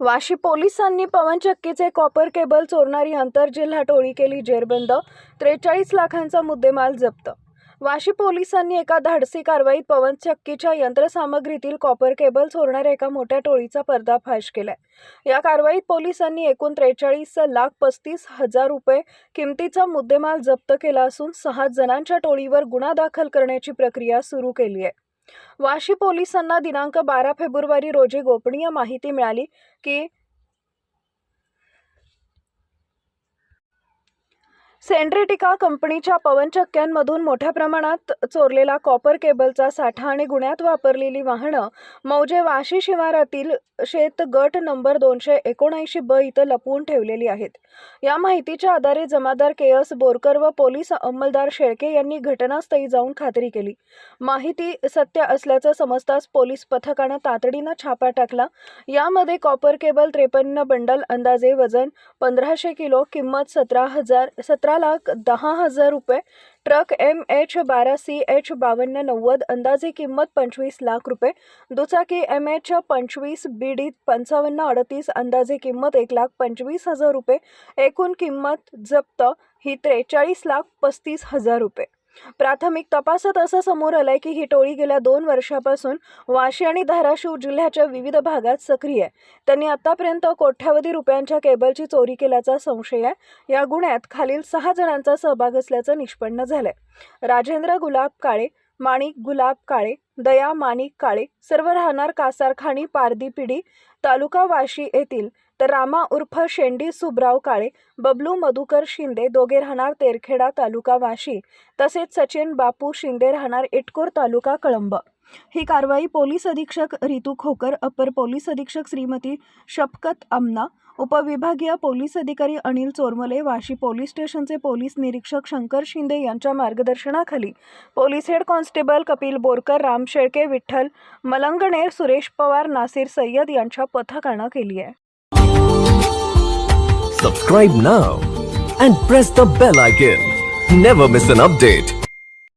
वाशी पोलिसांनी पवनचक्कीचे copper cable चोरणारी आंतरजिल्हा टोळी केली जेरबंद त्रेचाळीस लाखांचा मुद्देमाल जप्त. वाशी पोलिसांनी एका धाडसी कारवाईत पवनचक्कीच्या यंत्रसामग्रीतील कॉपर केबल चोरणाऱ्या एका मोठ्या टोळीचा पर्दाफाश केलाय. या कारवाईत पोलिसांनी एकूण त्रेचाळीस लाख पस्तीस हजार रुपये किमतीचा मुद्देमाल जप्त केला असून सहा जणांच्या टोळीवर गुन्हा दाखल करण्याची प्रक्रिया सुरू केली आहे. वाशी पोलिसांना दिनांक बारा फेब्रुवारी रोजी गोपनीय माहिती मिळाली की सेंड्रेटिका कंपनीच्या पवनचक्क्यांमधून मोठ्या प्रमाणात चोरलेला कॉपर केबलचा साठा आणि गुन्ह्यात वापरलेली वाहनं मौजे वाशी शिवारातील शेत गट नंबर दोनशे एकोणऐंशी ब इथं लपवून ठेवलेली आहेत. या माहितीच्या आधारे जमादार के एस बोरकर व पोलीस अंमलदार शेळके यांनी घटनास्थळी जाऊन खात्री केली. माहिती सत्य असल्याचं समजताच पोलीस पथकानं तातडीनं छापा टाकला. यामध्ये कॉपर केबल त्रेपन्न बंडल अंदाजे वजन पंधराशे किलो किंमत सतरा हजार सतरा लाख दहा हजार रुपये. ट्रक एम एच बारा सी एच बावन्न नव्वद अंदाजे किंमत पंचवीस लाख रुपये. दुचाकी एम एच पंचवीस बी डी पंचावन्न अडतीस अंदाजे किंमत एक लाख पंचवीस हजार रुपये. एकूण किंमत जप्त ही त्रेचाळीस लाख पस्तीस हजार रुपये. प्राथमिक तपासात असं समोर आलंय की ही टोळी गेल्या दोन वर्षापासून वाशी आणि धाराशिव जिल्ह्याच्या विविध भागात सक्रिय आहे. त्यांनी आतापर्यंत कोट्यावधी रुपयांच्या केबलची चोरी केल्याचा संशय आहे. या गुन्ह्यात खालील सहा जणांचा सहभाग असल्याचं निष्पन्न झालंय. राजेंद्र गुलाब काळे माणिक गुलाब काळे दया माणिक काळे सर्व राहणार कासारखाणी पारदी पिढी तालुका वाशी येथील तर रामा उर्फ शेंडी सुब्राव काळे बबलू मधुकर शिंदे दोघे राहणार तेरखेडा तालुका वाशी तसेच सचिन बापू शिंदे राहणार इटकोर तालुका कळंब. ही कारवाई पोलीस अधीक्षक रितू खोकर अपर पोलीस अधीक्षक श्रीमती शफकत आमना उपविभागीय पोलीस अधिकारी अनिल चोरमले वाशी पोलीस स्टेशनचे पोलीस निरीक्षक शंकर शिंदे यांच्या मार्गदर्शनाखाली police head constable Kapil Borkar Ram Shyam Shelke Vitthal Malanganer Suresh Pawar Nasir Sayyed यांच्या पथकानं केली आहे subscribe now and press the bell icon never miss an update